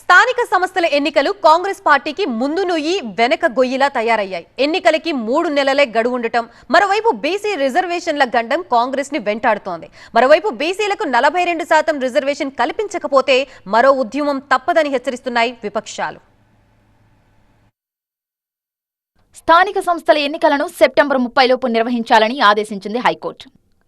స్థానిక సంస్థల ఎన్నికలు కాంగ్రెస్ పార్టీకి ముందు నుయ్యి వెనక గొయ్యిలా తయారయ్యాయి. ఎన్నికలకి మూడు నెలలే గడువు ఉండటం మరోవైపు బీసీ రిజర్వేషన్ల గండం కాంగ్రెస్ని వెంటాడుతోంది. మరోవైపు బీసీలకు నలభై రెండు శాతం రిజర్వేషన్ కల్పించకపోతే మరో ఉద్యమం తప్పదని హెచ్చరిస్తున్నాయి విపక్షాలు. స్థానిక సంస్థల ఎన్నికలను సెప్టెంబర్ ముప్పైలోపు నిర్వహించాలని ఆదేశించింది హైకోర్టు.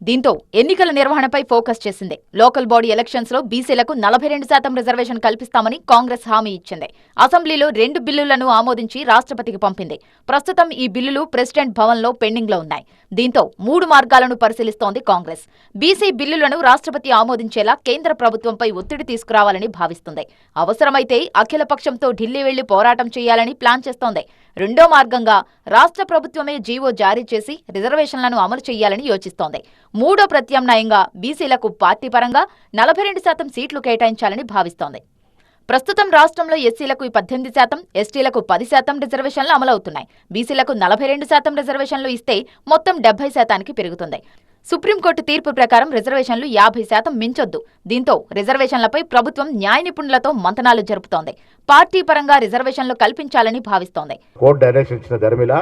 దీంతో ఎన్నికల నిర్వహణపై ఫోకస్ చేసింది. లోకల్ బాడీ ఎలక్షన్స్లో బీసీలకు నలభై రెండు శాతం రిజర్వేషన్ కల్పిస్తామని కాంగ్రెస్ హామీ ఇచ్చింది. అసెంబ్లీలో రెండు బిల్లులను ఆమోదించి రాష్ట్రపతికి పంపింది. ప్రస్తుతం ఈ బిల్లులు ప్రెసిడెంట్ భవన్లో పెండింగ్లో ఉన్నాయి. దీంతో మూడు మార్గాలను పరిశీలిస్తోంది కాంగ్రెస్. బీసీ బిల్లులను రాష్ట్రపతి ఆమోదించేలా కేంద్ర ప్రభుత్వంపై ఒత్తిడి తీసుకురావాలని భావిస్తుంది. అవసరమైతే అఖిలపక్షంతో ఢిల్లీ వెళ్ళి పోరాటం చేయాలని ప్లాన్ చేస్తోంది. రెండో మార్గంగా రాష్ట్ర ప్రభుత్వమే జీవో జారీ చేసి రిజర్వేషన్లను అమలు చేయాలని యోచిస్తోంది. మూడో ప్రత్యామ్నాయంగా బీసీలకు పార్టీ పరంగా నలభై రెండు శాతం సీట్లు కేటాయించాలని భావిస్తోంది. ప్రస్తుతం రాష్ట్రంలో ఎస్సీలకు పద్దెనిమిది శాతం ఎస్టీలకు పది శాతం రిజర్వేషన్లు అమలవుతున్నాయి. బీసీలకు నలభై రెండు శాతం రిజర్వేషన్లు ఇస్తే మొత్తం డెబ్బై శాతానికి పెరుగుతుంది. సుప్రీంకోర్టు తీర్పు ప్రకారం రిజర్వేషన్లు యాభై శాతం మించొద్దు. దీంతో రిజర్వేషన్లపై ప్రభుత్వం న్యాయ నిపుణులతో మంతనాలు జరుపుతోంది. పార్టీ పరంగా రిజర్వేషన్లు కల్పించాలని భావిస్తోంది. కోర్టు డైరెక్షన్ ఇచ్చిన ధర్మిల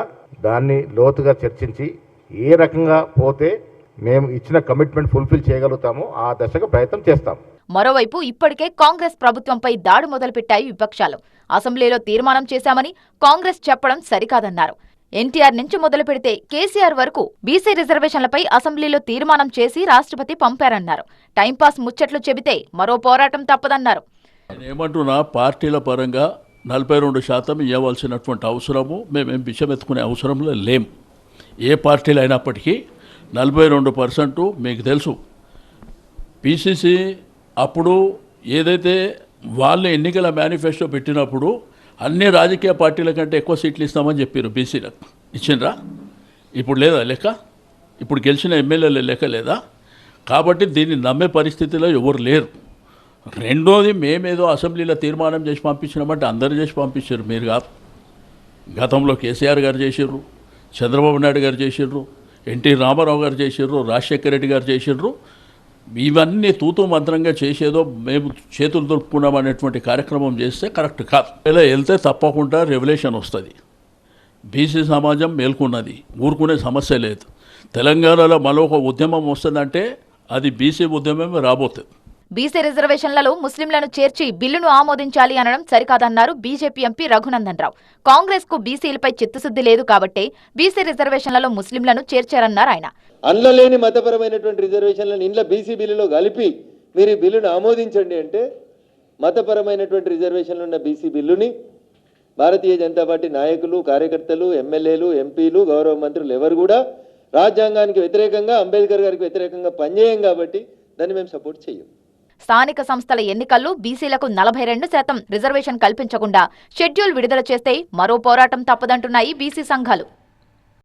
దాన్ని లోతుగా చర్చించి ఏ రకంగా పోతే మేము ఇచ్చిన కమిట్మెంట్ ఫుల్ఫిల్ చేయగలుగుతామో ఆ దశగా ప్రయత్నం చేస్తాం. మరోవైపు ఇప్పటికే కాంగ్రెస్ ప్రభుత్వంపై దాడి మొదలుపెట్టాయి విపక్షాలు. అసెంబ్లీలో తీర్మానం చేశామని కాంగ్రెస్ చెప్పడం సరికాదన్నారు. ఎన్టీఆర్ నుంచి మొదలు పెడితే కేసీఆర్ వరకు బీసీ రిజర్వేషన్లపై అసెంబ్లీలో తీర్మానం చేసి రాష్ట్రపతి పంపారన్నారు. టైంపాస్ ముచ్చట్లు చెబితే మరో పోరాటం తప్పదన్నారు. నేను ఏమంటున్నా పార్టీల పరంగా నలభై రెండు శాతం ఇవ్వవలసినటువంటి అవసరము మేమేం విషమెత్తుకునే అవసరంలో లేం. ఏ పార్టీలు అయినప్పటికీ నలభై రెండు పర్సెంట్ మీకు తెలుసు. పిసిసి అప్పుడు ఏదైతే వాళ్ళు ఎన్నికల మేనిఫెస్టో పెట్టినప్పుడు అన్ని రాజకీయ పార్టీల కంటే ఎక్కువ సీట్లు ఇస్తామని చెప్పారు బీసీలకు. ఇచ్చిండ్రా? ఇప్పుడు లేదా లెక్క? ఇప్పుడు గెలిచిన ఎమ్మెల్యేల లెక్క లేదా? కాబట్టి దీన్ని నమ్మే పరిస్థితిలో ఎవరు లేరు. రెండోది మేమేదో అసెంబ్లీలో తీర్మానం చేసి పంపించినామంటే అందరు చేసి పంపించారు మీరు కాదు. గతంలో కేసీఆర్ గారు చేసిర్రు చంద్రబాబు నాయుడు గారు చేసిర్రు ఎన్టీ రామారావు గారు చేసిర్రు రాజశేఖర రెడ్డి గారు చేసిర్రు. ఇవన్నీ తూతూ మంత్రంగా చేసేదో మేము చేతులు దొరుకుకున్నాం అనేటువంటి కార్యక్రమం చేస్తే కరెక్ట్ కాదు. ఇలా వెళ్తే తప్పకుండా రెవల్యూషన్ వస్తుంది. బీసీ సమాజం మేల్కొన్నది. ఊరుకునే సమస్య లేదు. తెలంగాణలో మరొక ఉద్యమం వస్తుందంటే అది బీసీ ఉద్యమమే రాబోతుంది. బీసీ రిజర్వేషన్లలో ముస్లింలను చేర్చి బిల్లును ఆమోదించాలి అనడం సరికాదన్నారు బీజేపీ ఎంపీ రఘునందన్ రావు కాంగ్రెస్కు బీసీలపై చిత్తశుద్ధి లేదు కాబట్టే బీసీ రిజర్వేషన్లలో ముస్లింలను చేర్చారన్నారు ఆయన. అనలేని మతపరమైనటువంటి రిజర్వేషన్లను ఇండ్ల బీసీ బిల్లులో కలిపి మీరు ఈ బిల్లును ఆమోదించండి అంటే మతపరమైనటువంటి రిజర్వేషన్లు ఉన్న బీసీ బిల్లుని భారతీయ జనతా పార్టీ నాయకులు కార్యకర్తలు ఎమ్మెల్యేలు ఎంపీలు గౌరవ మంత్రులు ఎవరు కూడా రాజ్యాంగానికి వ్యతిరేకంగా అంబేద్కర్ గారికి వ్యతిరేకంగా పనిచేయం కాబట్టి దాన్ని మేము సపోర్ట్ చేయం స్థానిక సంస్థల ఎన్నికల్లో బీసీలకు నలభై రెండు శాతం రిజర్వేషన్ కల్పించకుండా షెడ్యూల్ విడుదల చేస్తే మరో పోరాటం తప్పదంటున్నాయి బీసీ సంఘాలు.